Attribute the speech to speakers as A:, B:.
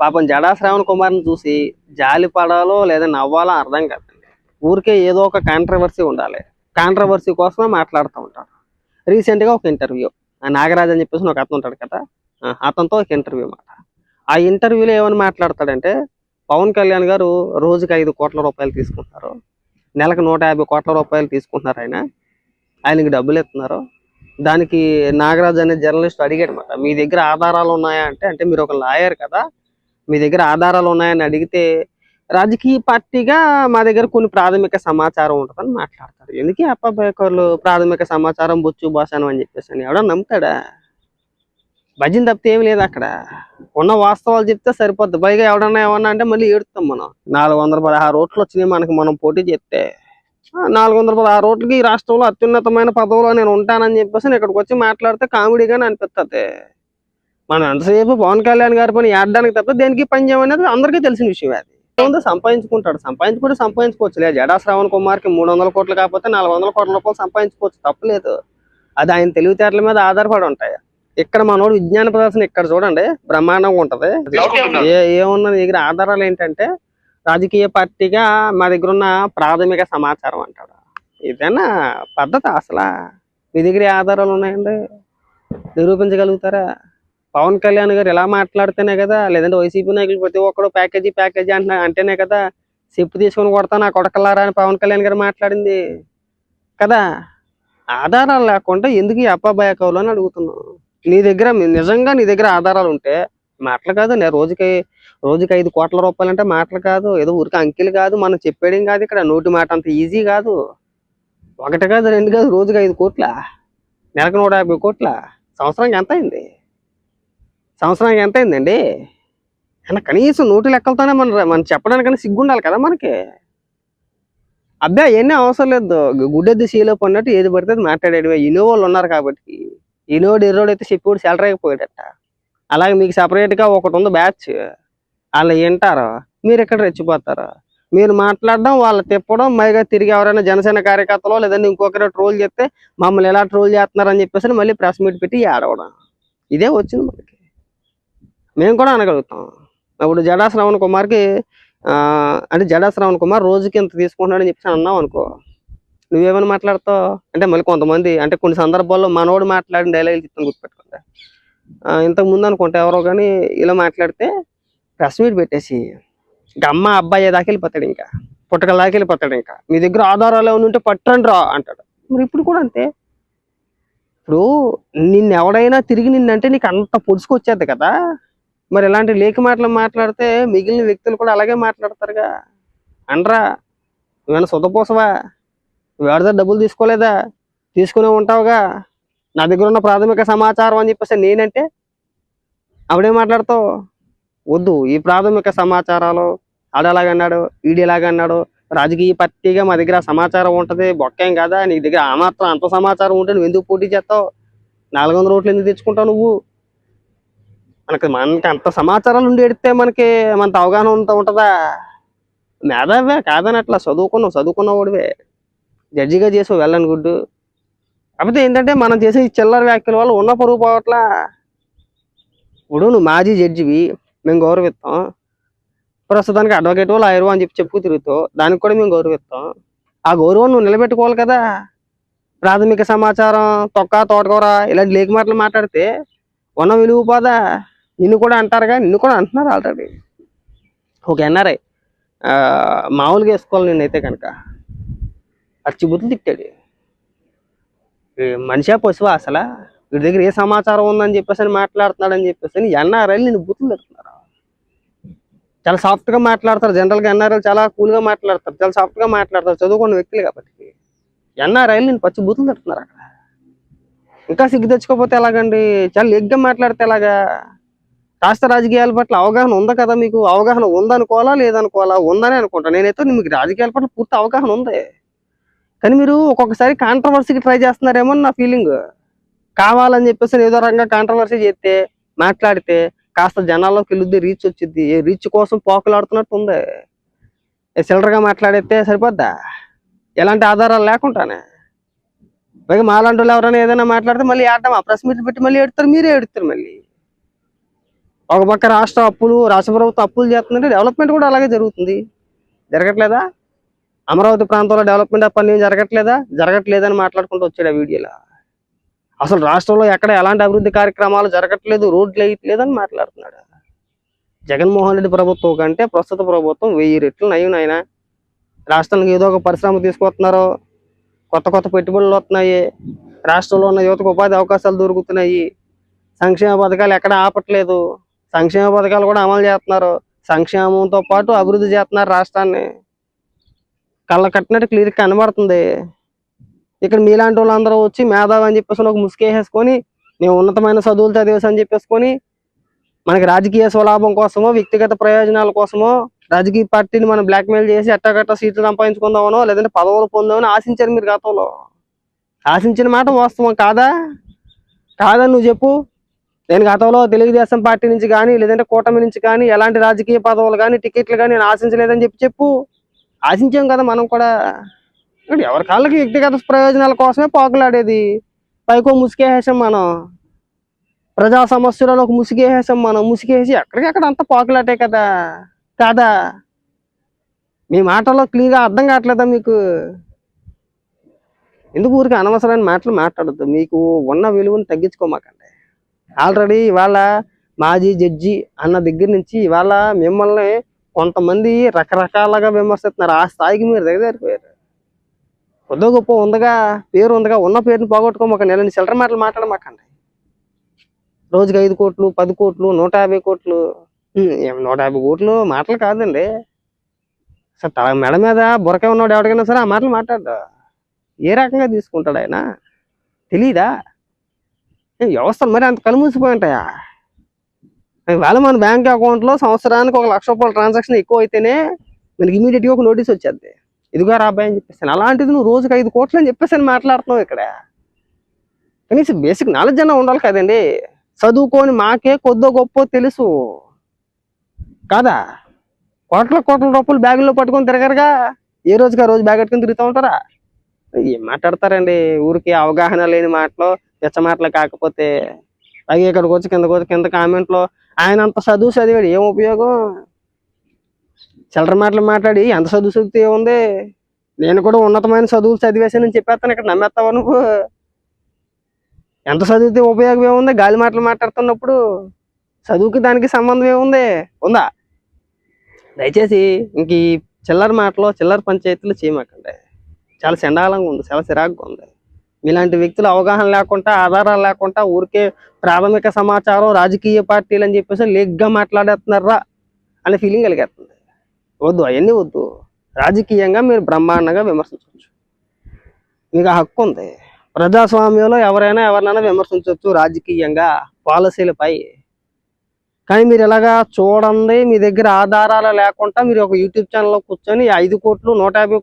A: పాపం జడా శ్రావణ్ కుమార్ని చూసి జాలి పడాలో లేదా నవ్వాలో అర్థం కాదండి. ఊరికే ఏదో ఒక కాంట్రవర్సీ ఉండాలి. కాంట్రవర్సీ కోసమే మాట్లాడుతూ ఉంటాడు. రీసెంట్గా ఒక ఇంటర్వ్యూ నాగరాజ్ అని చెప్పేసి ఒక అతను ఉంటాడు కదా. ఆ, అతనితో ఒక ఇంటర్వ్యూ మాట. ఆ ఇంటర్వ్యూలో ఏమని మాట్లాడతాడంటే పవన్ కళ్యాణ్ గారు రోజుకి ఐదు కోట్ల రూపాయలు తీసుకుంటారు నెలకు నూట యాభై కోట్ల రూపాయలు తీసుకుంటున్నారు ఆయన. ఆయనకి డబ్బులు ఇస్తున్నారు. దానికి నాగరాజ్ అనే జర్నలిస్ట్ అడిగాడు మాట మీ దగ్గర ఆధారాలు ఉన్నాయా? అంటే అంటే మీరు ఒక లాయర్ కదా. మీ దగ్గర ఆధారాలు ఉన్నాయని అడిగితే రాజకీయ పార్టీగా మా దగ్గర కొన్ని ప్రాథమిక సమాచారం ఉంటుందని మాట్లాడతారు. ఎందుకే అప్పబేకర్లు ప్రాథమిక సమాచారం బొచ్చు భాషను అని చెప్పేసి అని ఎవడో నమ్ముతాడా? భజన తప్పితే ఏమి లేదు అక్కడ. ఉన్న వాస్తవాలు చెప్తే సరిపోద్ది. పైగా ఎవడన్నా ఏమన్నా అంటే మళ్ళీ ఏడుతాం మనం. నాలుగు వందల పదహారు ఓట్లు వచ్చినాయి మనకి మనం పోటీ చేస్తే. నాలుగు వందల పదహారు ఓట్లకి ఈ రాష్ట్రంలో అత్యున్నతమైన పదవిలో నేను ఉంటానని చెప్పేసి ఇక్కడికి వచ్చి మాట్లాడితే కామెడీగానే అనిపిస్తుంది మనం ఎంతసేపు పవన్ కళ్యాణ్ గారి పని ఏడడానికి తప్ప దేనికి పని చేయమనేది అందరికీ తెలిసిన విషయం అది. ఏముందో? సంపాదించుకుంటాడు. సంపాదించుకుంటే సంపాదించుకోవచ్చు. లేదు జడా శ్రావణ్ కుమార్కి మూడు వందల కోట్లు కాకపోతే నాలుగు వందల కోట్ల రూపాయలు సంపాదించుకోవచ్చు. తప్పలేదు అది ఆయన తెలివితేటల మీద ఆధారపడి ఉంటాయి. ఇక్కడ మనోడు విజ్ఞాన ప్రదర్శన ఇక్కడ చూడండి. బ్రహ్మాండంగా ఉంటది. ఏ ఏమున్న దగ్గర ఆధారాలు ఏంటంటే రాజకీయ పార్టీగా మా దగ్గర ఉన్న ప్రాథమిక సమాచారం అంటాడు. ఇదేనా పద్ధతి అసలు? మీ దగ్గర ఆధారాలు ఉన్నాయండి? నిరూపించగలుగుతారా? పవన్ కళ్యాణ్ గారు ఎలా మాట్లాడితేనే కదా లేదంటే వైసీపీ నాయకులు ప్రతి ఒక్కడు ప్యాకేజీ ప్యాకేజీ అంటున్నా అంటేనే కదా చెప్పు తీసుకొని కొడతా నా కొడకల్లారా అని పవన్ కళ్యాణ్ గారు మాట్లాడింది కదా. ఆధారాలు లేకుండా ఎందుకు ఈ అప్పాబాయకవులు అని అడుగుతున్నాను నీ దగ్గర నిజంగా నీ దగ్గర ఆధారాలు ఉంటే మాటలు కాదు నేను రోజుకి రోజుకి ఐదు కోట్ల రూపాయలు అంటే మాటలు కాదు ఏదో ఊరికి అంకెలు కాదు మనం చెప్పేయడం కాదు ఇక్కడ నోటి మాట అంత ఈజీ కాదు. ఒకటి కాదు రెండు కాదు రోజుకి ఐదు కోట్ల? నెలకు నూట యాభై కోట్ల? సంవత్సరానికి ఎంత అయింది? సంవత్సరానికి ఎంత అయిందండి? అయినా కనీసం నోటి లెక్కలతోనే మన మనం చెప్పడానికైనా సిగ్గుండాలి కదా మనకి. అబ్బాయి అవన్నీ అవసరం లేదు. గుడ్డెద్దు సీలో పడినట్టు ఏది పడితే అది మాట్లాడేవి ఇన్నోవాళ్ళు ఉన్నారు కాబట్టి. ఇన్నోడు ఎర్రోడు అయితే చెప్పి సెలరీ అయిపోయాడట అలాగే మీకు సపరేట్గా గా ఒకటి ఉంది బ్యాచ్ వాళ్ళు వింటారు. మీరు ఇక్కడ రెచ్చిపోతారు? మీరు మాట్లాడడం వాళ్ళు తిప్పడం మైగా తిరిగి ఎవరైనా జనసేన కార్యకర్తలో లేదంటే ఇంకొకరు ట్రోల్ చేస్తే మమ్మల్ని ఎలా ట్రోల్ చేస్తున్నారని చెప్పేసి మళ్ళీ ప్రెస్ మీట్ పెట్టి ఆడవడం ఇదే వచ్చింది మనకి. మేము కూడా అనగలుగుతాం. అప్పుడు జడా శ్రవణ్ కుమార్కి అంటే జడా శ్రవణ్ కుమార్ రోజుకి ఇంత తీసుకుంటున్నాడని చెప్పి అన్నావు అనుకో. నువ్వేమైనా మాట్లాడతావు? అంటే మళ్ళీ కొంతమంది అంటే కొన్ని సందర్భాల్లో మనోడు మాట్లాడిన డైలాగులు చెప్తాను గుర్తుపెట్టుకుంటా ఆ, ఇంతకు ముందు అనుకుంటా ఎవరో కానీ ఇలా మాట్లాడితే ప్రెస్ మీట్ పెట్టేసి ఇంకా అమ్మ అబ్బాయి దాకా వెళ్ళిపోతాడు ఇంకా? పుట్టకల దాకా వెళ్ళిపోతాడు ఇంకా? మీ దగ్గర ఆధారాలు ఏమైనా ఉంటే పట్టండి రా అంటాడు. మరి ఇప్పుడు కూడా అంతే. ఇప్పుడు నిన్ను ఎవడైనా తిరిగి నిన్నంటే నీకు అంత పొడుచుకొచ్చేది కదా? మరి ఇలాంటి లేఖ మాటలు మాట్లాడితే మిగిలిన వ్యక్తులు కూడా అలాగే మాట్లాడతారుగా. అనరా నువ్వేమైనా సొంతపోసవా? నువ్వు డబ్బులు తీసుకోలేదా? తీసుకునే ఉంటావుగా. నా దగ్గర ఉన్న ప్రాథమిక సమాచారం అని చెప్పేసి నేనంటే అప్పుడేం మాట్లాడతావు? వద్దు ఈ ప్రాథమిక సమాచారాలు ఆడేలాగన్నాడు ఈడేలాగన్నాడు రాజకీయ పార్టీగా మా దగ్గర సమాచారం ఉంటది బొక్కేం కదా? నీ దగ్గర ఆ మాత్రం అంత సమాచారం ఉంటే నువ్వు ఎందుకు పోటీ చేస్తావు? నాలుగు వందల ఓట్లు ఎందుకు తెచ్చుకుంటావు నువ్వు? మనకి మనకి అంత సమాచారాలు ఉండి ఎడితే మనకి మనంత అవగాహన ఉంట ఉంటుందా? మేధావే కాదని అట్లా చదువుకున్నావు చదువుకున్నవాడివే. జడ్జిగా చేసావు వెళ్ళని గుడ్డు. కాకపోతే ఏంటంటే మనం చేసే ఈ చిల్లర వ్యాఖ్యల వల్ల ఉన్న పరుగు పోవట్లా. ఇప్పుడు నువ్వు మాజీ జడ్జివి మేము గౌరవిస్తాం. ప్రస్తుతానికి అడ్వకేట్ లాయరు అని చెప్పి చెప్పుకు తిరుగుతావు. దానికి కూడా మేము గౌరవిస్తాం. ఆ గౌరవం నువ్వు నిలబెట్టుకోవాలి కదా. ప్రాథమిక సమాచారం తొక్క తోటకూర ఇలాంటి లేఖ మాటలు మాట్లాడితే ఉన్న విలువ పోదా? నిన్ను కూడా అంటారుగా నిన్ను కూడా అంటున్నారు ఆల్రెడీ ఒక ఎన్ఆర్ఐ మామూలుగా వేసుకోవాలి నేనైతే కనుక. అచ్చిబుద్ధులు తిట్టాడు. ఈ మనిషా పశువా అసలు? వీడి దగ్గర ఏ సమాచారం ఉందని చెప్పేసి అని మాట్లాడుతున్నాడని చెప్పేసి అని ఎన్ఆర్ఐలు నేను బుద్ధులు తిడుతున్నారు. చాలా సాఫ్ట్గా మాట్లాడతారు జనరల్గా ఎన్ఆర్ఐలు చాలా కూల్గా మాట్లాడతారు చాలా సాఫ్ట్గా మాట్లాడతారు చదువుకున్న వ్యక్తులు కాబట్టి. ఎన్ఆర్ఐలు నేను పచ్చి బూతులు తిడుతున్నారు అక్కడ? ఇంకా సిగ్గు తెచ్చుకోకపోతే ఎలాగండి? చాలా ఎగ్గా మాట్లాడితే ఎలాగా? రాష్ట్ర రాజకీయాల పట్ల అవగాహన ఉందా కదా మీకు? అవగాహన ఉందనుకోవాలా లేదనుకోవాలా? ఉందని అనుకుంటా. నేనైతే మీకు రాజకీయాల పట్ల పూర్తి అవగాహన ఉంది. కానీ మీరు ఒక్కొక్కసారి కాంట్రవర్సీకి ట్రై చేస్తున్నారేమో నా ఫీలింగ్ కావాలని చెప్పేసి ఏదో రకంగా కాంట్రవర్సీ చేస్తే మాట్లాడితే కాస్త జనాల్లోకి వెళ్ళుద్ది రీచ్ వచ్చింది రీచ్ కోసం పోకలాడుతున్నట్టు ఉంది. సిల్లర్గా మాట్లాడితే సరిపోద్దా? ఎలాంటి ఆధారాలు లేకుండానే. పైగా మాలాంటి వాళ్ళు ఎవరైనా ఏదైనా మాట్లాడితే మళ్ళీ ఆడటం ఆ ప్రెస్ మీట్ పెట్టి మళ్ళీ ఎడుతారు మీరే ఎడుతారు మళ్ళీ. ఒక పక్క రాష్ట్ర అప్పులు రాష్ట్ర ప్రభుత్వం అప్పులు చేస్తుందంటే డెవలప్మెంట్ కూడా అలాగే జరుగుతుంది. జరగట్లేదా? అమరావతి ప్రాంతంలో డెవలప్మెంట్ పని జరగట్లేదా? జరగట్లేదని మాట్లాడుకుంటూ వచ్చాడు ఆ వీడియోలో. అసలు రాష్ట్రంలో ఎక్కడ ఎలాంటి అభివృద్ధి కార్యక్రమాలు జరగట్లేదు రోడ్లు వేయట్లేదని మాట్లాడుతున్నాడు. జగన్మోహన్ రెడ్డి ప్రభుత్వం కంటే ప్రస్తుత ప్రభుత్వం వెయ్యి రెట్లు నయం నాయన. రాష్ట్రానికి ఏదో ఒక పరిశ్రమ తీసుకొస్తున్నారు. కొత్త కొత్త పెట్టుబడులు వస్తున్నాయి. రాష్ట్రంలో ఉన్న యువతకు ఉపాధి అవకాశాలు దొరుకుతున్నాయి. సంక్షేమ పథకాలు ఎక్కడ ఆపట్లేదు. సంక్షేమ పథకాలు కూడా అమలు చేస్తున్నారు. సంక్షేమంతో పాటు అభివృద్ధి చేస్తున్నారు రాష్ట్రాన్ని. కళ్ళ కట్టినట్టు క్లియర్ కనబడుతుంది. ఇక్కడ మీలాంటి వాళ్ళందరూ వచ్చి మేధావి అని చెప్పేసి ఒక ముసుకేసేసుకొని మేము ఉన్నతమైన చదువులు చదివేసి అని చెప్పేసుకొని మనకి రాజకీయ స్వలాభం కోసమో వ్యక్తిగత ప్రయోజనాల కోసమో రాజకీయ పార్టీని మనం బ్లాక్మెయిల్ చేసి ఎట్టగట్ట సీట్లు సంపాదించుకుందామనో లేదంటే పదవులు పొందామని ఆశించారు మీరు గతంలో. ఆశించిన మాట వాస్తవం కాదా? కాదా నువ్వు చెప్పు. నేను గతంలో తెలుగుదేశం పార్టీ నుంచి కానీ లేదంటే కూటమి నుంచి కానీ ఎలాంటి రాజకీయ పదవులు కానీ టికెట్లు కానీ నేను ఆశించలేదని చెప్పి చెప్పు. ఆశించాం కదా మనం కూడా. ఎవరి కాళ్ళకి వ్యక్తిగత ప్రయోజనాల కోసమే పోకలాడేది. పైకో ముసుకేసాం మనం. ప్రజా సమస్యలలో ఒక ముసుగేసాం మనం. ముసుగేసి ఎక్కడికక్కడ అంతా పోకలాటే కదా. కాదా? మీ మాటల్లో క్లియర్గా అర్థం కావట్లేదా మీకు? ఎందుకు ఊరికి అనవసరమైన మాటలు మాట్లాడద్దు? మీకు ఉన్న విలువను తగ్గించుకోమాక ఆల్రెడీ ఇవాళ మాజీ జడ్జి అన్న దగ్గర నుంచి ఇవాళ మిమ్మల్ని కొంతమంది రకరకాలుగా విమర్శిస్తున్నారు. ఆ స్థాయికి మీరు దిగజారిపోయారు. కొద్దో గొప్ప ఉందగా పేరు ఉందగా ఉన్న పేరుని పోగొట్టుకోము ఒక నెలని చిల్లర మాటలు మాట్లాడమాకండి. రోజుకి ఐదు కోట్లు పది కోట్లు నూట యాభై కోట్లు. నూట యాభై కోట్లు మాటలు కాదండి. అసలు తల మెడ మీద బురక ఉన్నాడు ఎవరికైనా సరే ఆ మాటలు మాట్లాడు ఏ రకంగా తీసుకుంటాడు ఆయన? తెలీదా? వ్యవస్థలు మరి అంత కనుమూసిపోయి ఉంటాయా ఇవాళ మన బ్యాంక్ అకౌంట్లో సంవత్సరానికి ఒక లక్ష రూపాయల ట్రాన్సాక్షన్ ఎక్కువ అయితేనే మనకి ఇమీడియట్గా ఒక నోటీస్ వచ్చేది ఇదిగా రాబాయ్ అని చెప్పేసాను అలాంటిది నువ్వు రోజుకి ఐదు కోట్లు అని చెప్పేసి అని మాట్లాడుతున్నావు ఇక్కడ. కనీసం బేసిక్ నాలెడ్జ్ అన్న ఉండాలి కదండి. చదువుకొని మాకే కొద్దో గొప్ప తెలుసు. కాదా? కోట్ల కోట్ల రూపాయలు బ్యాగుల్లో పట్టుకొని తిరగరుగా? ఏ రోజుకి ఆ రోజు బ్యాగ్ కట్టుకొని తిరుగుతూ ఉంటారా? ఏం మాట్లాడతారండి. ఊరికి అవగాహన లేని మాటలు పిచ్చ మాటలు కాకపోతే అలాగే ఇక్కడికి వచ్చి కిందకి వచ్చి కింద కామెంట్లో ఆయన అంత చదువు చదివాడు. ఏం ఉపయోగం? చిల్లర మాటలు మాట్లాడి ఎంత చదువు చదివితే ఏముంది? నేను కూడా ఉన్నతమైన చదువులు చదివేసానని చెప్పేస్తాను. ఇక్కడ నమ్మేస్తావా నువ్వు? ఎంత చదివితే ఉపయోగం ఏముంది? గాలి మాటలు మాట్లాడుతున్నప్పుడు చదువుకి దానికి సంబంధం ఏముంది? ఉందా? దయచేసి ఇంక ఈ చిల్లర మాటలు చిల్లర పంచాయతీలు చేయమాకండి. చాలా చండాలంగా ఉంది చాలా చిరాకుగా ఉంది. ఇలాంటి వ్యక్తులు అవగాహన లేకుండా ఆధారాలు లేకుండా ఊరికే ప్రాథమిక సమాచారం రాజకీయ పార్టీలు అని చెప్పేసి లేగ్గా మాట్లాడేస్తున్నారా అనే ఫీలింగ్ కలిగేస్తుంది. వద్దు అవన్నీ వద్దు. రాజకీయంగా మీరు బ్రహ్మాండంగా విమర్శించవచ్చు. మీకు ఆ హక్కు ఉంది. ప్రజాస్వామ్యంలో ఎవరైనా ఎవరినైనా విమర్శించవచ్చు రాజకీయంగా పాలసీలపై. కానీ మీరు ఇలాగా చూడండి మీ దగ్గర ఆధారాలు లేకుండా మీరు ఒక యూట్యూబ్ ఛానల్లో కూర్చొని ఐదు కోట్లు నూట యాభై